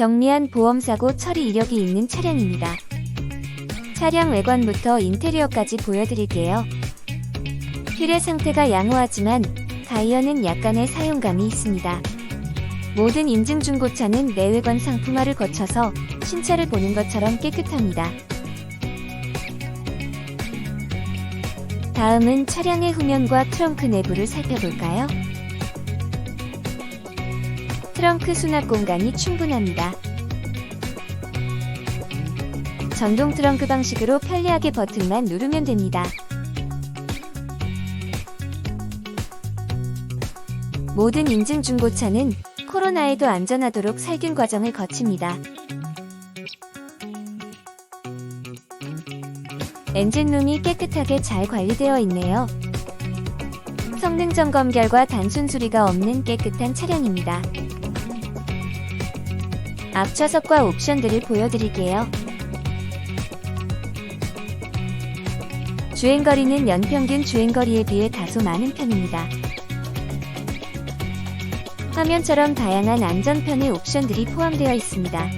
경미한 보험사고 처리 이력이 있는 차량입니다. 차량 외관부터 인테리어까지 보여드릴게요. 휠의 상태가 양호하지만 타이어는 약간의 사용감이 있습니다. 모든 인증 중고차는 내외관 상품화를 거쳐서 신차를 보는 것처럼 깨끗합니다. 다음은 차량의 후면과 트렁크 내부를 살펴볼까요? 트렁크 수납 공간이 충분합니다. 전동 트렁크 방식으로 편리하게 버튼만 누르면 됩니다. 모든 인증 중고차는 코로나에도 안전하도록 살균 과정을 거칩니다. 엔진룸이 깨끗하게 잘 관리되어 있네요. 성능 점검 결과 단순 수리가 없는 깨끗한 차량입니다. 앞 좌석과 옵션들을 보여드릴게요. 주행거리는 연평균 주행거리에 비해 다소 많은 편입니다. 화면처럼 다양한 안전편의 옵션들이 포함되어 있습니다.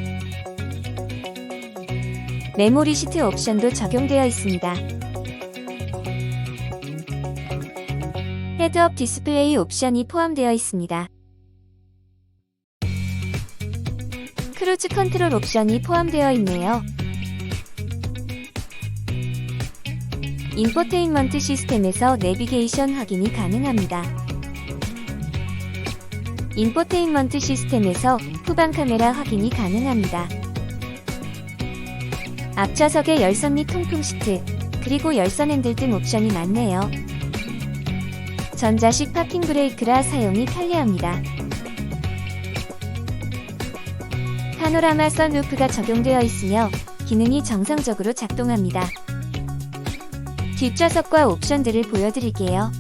메모리 시트 옵션도 적용되어 있습니다. 헤드업 디스플레이 옵션이 포함되어 있습니다. 크루즈 컨트롤 옵션이 포함되어 있네요. 인포테인먼트 시스템에서 내비게이션 확인이 가능합니다. 인포테인먼트 시스템에서 후방 카메라 확인이 가능합니다. 앞좌석에 열선 및 통풍 시트, 그리고 열선 핸들 등 옵션이 많네요. 전자식 파킹 브레이크라 사용이 편리합니다. 파노라마 선루프가 적용되어 있으며 기능이 정상적으로 작동합니다. 뒷좌석과 옵션들을 보여드릴게요.